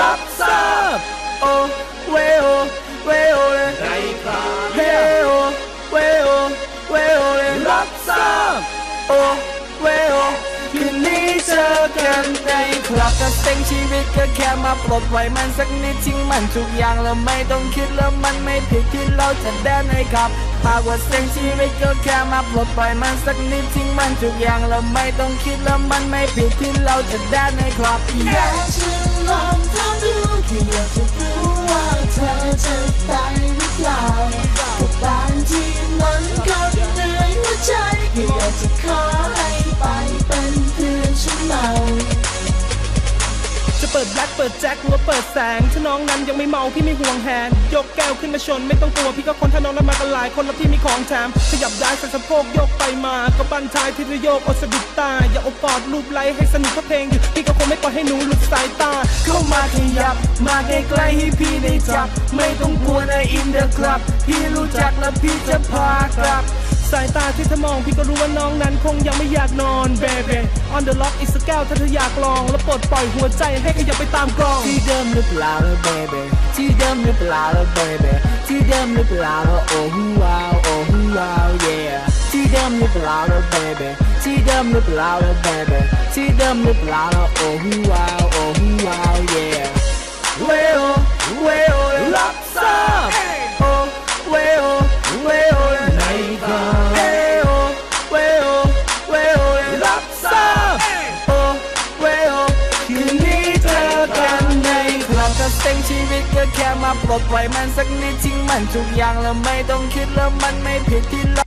รับทราบโอเวโอเวโอเลยในคราบเฮโอเวโอเวโอเลยรับทราบโอเวโอคืนนี้เจอกันในคลับก็เต็งชีวิตก็แค่มาปลดปล่อยมันสักนิดทิ้งมันทุกอย่างแล้วไม่ต้องคิดแล้วมันไม่ผิดที่เราจะแดนในครับหากว่าเซ็งชีวิตก็แค่มาปลดปล่อยมันสักนิดทิ้งมันทุกอย่างแล้วไม่ต้องคิดแล้วมันไม่ผิดที่เราจะแดนในครับอ จะเปิดแบล็คเปิดแจ็คหรือว่าเปิดแสง ถ้าน้องนั้นยังไม่เมาพี่ไม่ห่วงแฮนด์ยกแก้วขึ้นมาชน ไม่ต้องกลัวพี่ก็คนถ้าน้องนั้นมากันหลายคนแล้วพี่มีของแถมขยับย้ายใส่สะโพกยกไปมาก็บันทายที่ระโยกอสะดุดตา อย่าเอาปอดรูปไล้ให้สนุกกับเพลงอยู่พี่ก็คงไม่ปล่อยให้หนูหลุดสายตา เข้ามาขยับ มาใกล้ๆให้พี่ได้จับ ไม่ต้องกลัวนะอินเดอะคลับ พี่รู้จักและพี่จะพากลับ สายตาที่เธอมองพี่ก็รู้ว่าน้องนั้นคงยังไม่อยากนอนเบเบ on the lock อีกสักแก้วถ้าเธออยากลอง แล้วปลดปล่อยหัวใจให้ขยับไปตามกลอง ที่เดิมหรือเปล่าล่ะ baby ที่เดิมหรือเปล่าล่ะ baby ที่เดิมหรือเปล่าโอ้ฮูว้าวโอ้ฮูว้าว yeah ที่เดิมหรือเปล่าล่ะ baby ที่เดิมหรือเปล่าล่ะ baby ที่เดิมหรือเปล่าโอ้ฮูว้าวโอ้ฮูว้าว yeah เต็งชีวิตก็แค่มาปลดปล่อยมันสักนิดทิ้งมันทุกอย่างแล้วไม่ต้องคิดแล้วมันไม่ผิดที่เรา